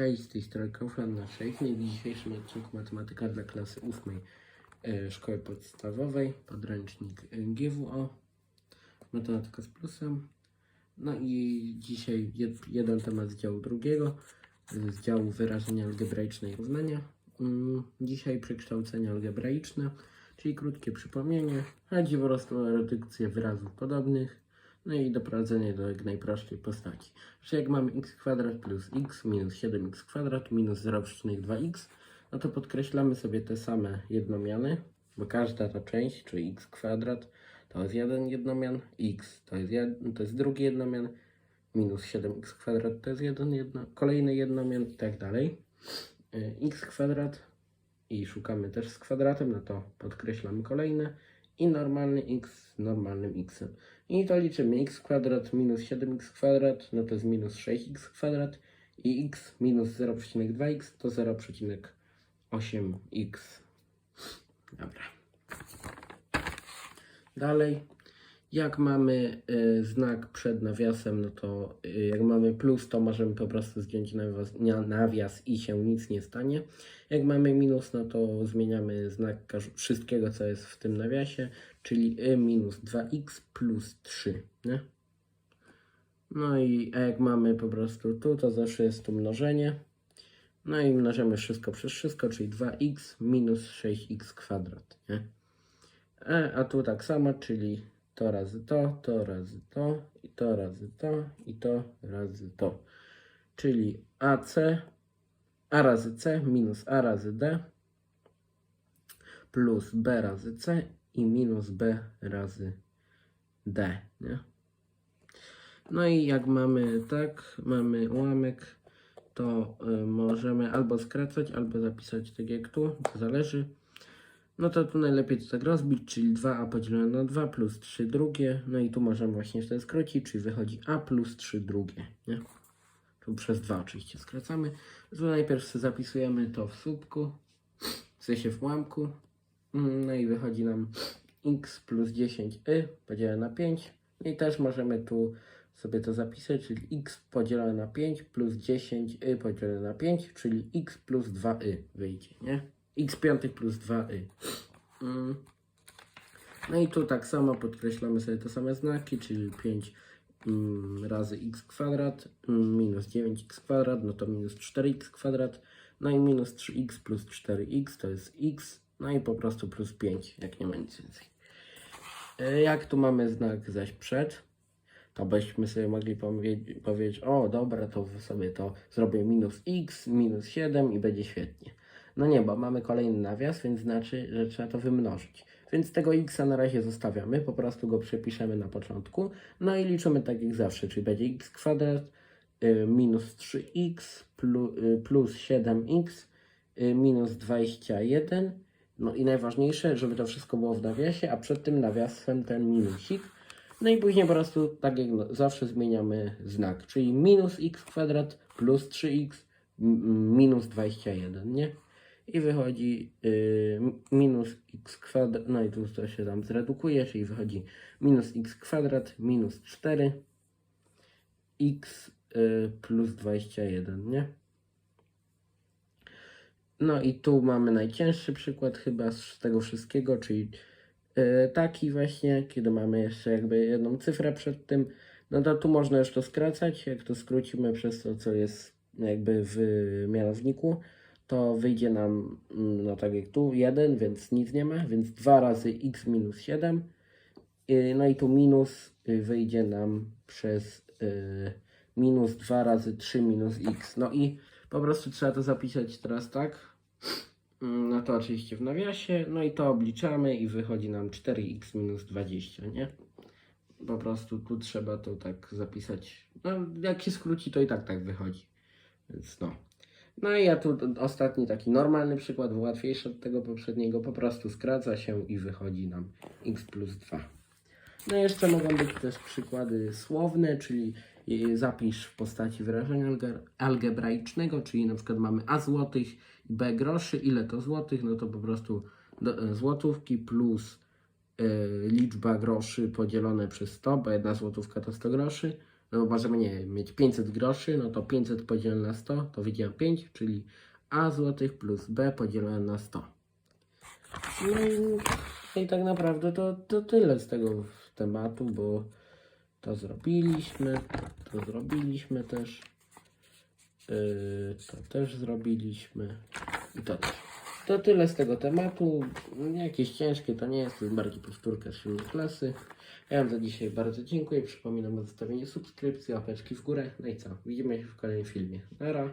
Cześć, z tej strony Kaufland na Szejchnie. W dzisiejszym odcinku matematyka dla klasy 8 e, szkoły podstawowej, podręcznik e, GWO, matematyka z plusem. No i dzisiaj jed, jeden temat z działu drugiego, z działu wyrażenia algebraiczne i równania. Mm, Dzisiaj przekształcenie algebraiczne, czyli krótkie przypomnienie. Chodzi po prostu o redukcję wyrazów podobnych. No i doprowadzenie do jak najprostszej postaci. Że jak mamy x kwadrat plus x minus 7x kwadrat minus 0,2x, no to podkreślamy sobie te same jednomiany, bo każda ta część, czyli x kwadrat, to jest jeden jednomian, x to jest, jed, to jest drugi jednomian, minus 7x kwadrat to jest jeden jedno, kolejny jednomian i tak dalej. Y, x kwadrat i szukamy też z kwadratem, no to podkreślamy kolejne i normalny x z normalnym x. I to liczymy x kwadrat minus 7x kwadrat, no to jest minus 6x kwadrat i x minus 0,2x to 0,8x. Dobra. Dalej, jak mamy y, znak przed nawiasem, no to y, jak mamy plus, to możemy po prostu zdjąć nawias, i się nic nie stanie. Jak mamy minus, no to zmieniamy znak wszystkiego, co jest w tym nawiasie, czyli y minus 2x plus 3, nie? No i a jak mamy po prostu tu, to zawsze jest tu mnożenie. No i mnożymy wszystko przez wszystko, czyli 2x minus 6x kwadrat, nie? E, a tu tak samo, czyli to razy to, to razy to, i to razy to, i to razy to. Czyli AC, A razy C minus A razy D plus B razy C i minus B razy D, nie? No i jak mamy tak, mamy ułamek, to y, możemy albo skracać, albo zapisać tak jak tu, to zależy. No to tu najlepiej to tak rozbić, czyli 2a podzielone na 2 plus 3 drugie. No i tu możemy właśnie to skrócić, czyli wychodzi a plus 3 drugie, nie? Tu przez 2 oczywiście skracamy. Tu najpierw zapisujemy to w słupku, w sensie w ułamku. Mm, No i wychodzi nam x plus 10y podzielone na 5. No I też możemy tu sobie to zapisać, czyli x podzielone na 5 plus 10y podzielone na 5, czyli x plus 2y wyjdzie, nie? X piątych plus 2y. Mm. No i tu tak samo podkreślamy sobie te same znaki, czyli 5 mm, razy x kwadrat mm, minus 9x kwadrat, no to minus 4x kwadrat, no i minus 3x plus 4x to jest x, no i po prostu plus 5, jak nie ma nic więcej. E, Jak tu mamy znak zaś przed, to byśmy sobie mogli powie- powiedzieć, o dobra, to sobie to zrobię minus x, minus 7 i będzie świetnie. No nie, bo mamy kolejny nawias, więc znaczy, że trzeba to wymnożyć. Więc tego x na razie zostawiamy, po prostu go przepiszemy na początku. No i liczymy tak jak zawsze, czyli będzie x kwadrat y, minus 3x plus, y, plus 7x y, minus 21. No i najważniejsze, żeby to wszystko było w nawiasie, a przed tym nawiasem ten minusik. No i później po prostu, tak jak no- zawsze, zmieniamy znak, czyli minus x kwadrat plus 3x m- m- minus 21, nie? I wychodzi y, minus x kwadrat, no i tu to się tam zredukuje, czyli wychodzi minus x kwadrat minus 4 x y, plus 21, nie? No i tu mamy najcięższy przykład chyba z tego wszystkiego, czyli e, taki właśnie, kiedy mamy jeszcze jakby jedną cyfrę przed tym, no to tu można już to skracać, jak to skrócimy przez to, co jest jakby w mianowniku, to wyjdzie nam, mm, no tak jak tu, 1, więc nic nie ma, więc 2 razy x minus 7, Y, no i tu minus y, wyjdzie nam przez y, minus 2 razy 3 minus x. No i po prostu trzeba to zapisać teraz tak. Mm, No to oczywiście w nawiasie. No i to obliczamy i wychodzi nam 4x minus 20, nie? Po prostu tu trzeba to tak zapisać. No jak się skróci, to i tak tak wychodzi. Więc no. No i ja tu ostatni taki normalny przykład, łatwiejszy od tego poprzedniego. Po prostu skraca się i wychodzi nam x plus 2. No i jeszcze mogą być też przykłady słowne, czyli y, zapisz w postaci wyrażenia alge- algebraicznego, czyli na przykład mamy a złotych i b groszy, ile to złotych, no to po prostu do, e, złotówki plus e, liczba groszy podzielone przez 100, bo jedna złotówka to 100 groszy, no możemy, nie mieć 500 groszy, no to 500 podzielone na 100 to wyjdzie na 5, czyli A złotych plus B podzielone na 100. No i, i tak naprawdę to, to tyle z tego tematu, bo to zrobiliśmy, to zrobiliśmy też, yy, to też zrobiliśmy i to też. To tyle z tego tematu. Jakieś ciężkie to nie jest, to jest bardziej powtórka z siódmej klasy. Ja Wam za dzisiaj bardzo dziękuję. Przypominam o zostawieniu subskrypcji, łapeczki w górę. No i co? Widzimy się w kolejnym filmie. Nara.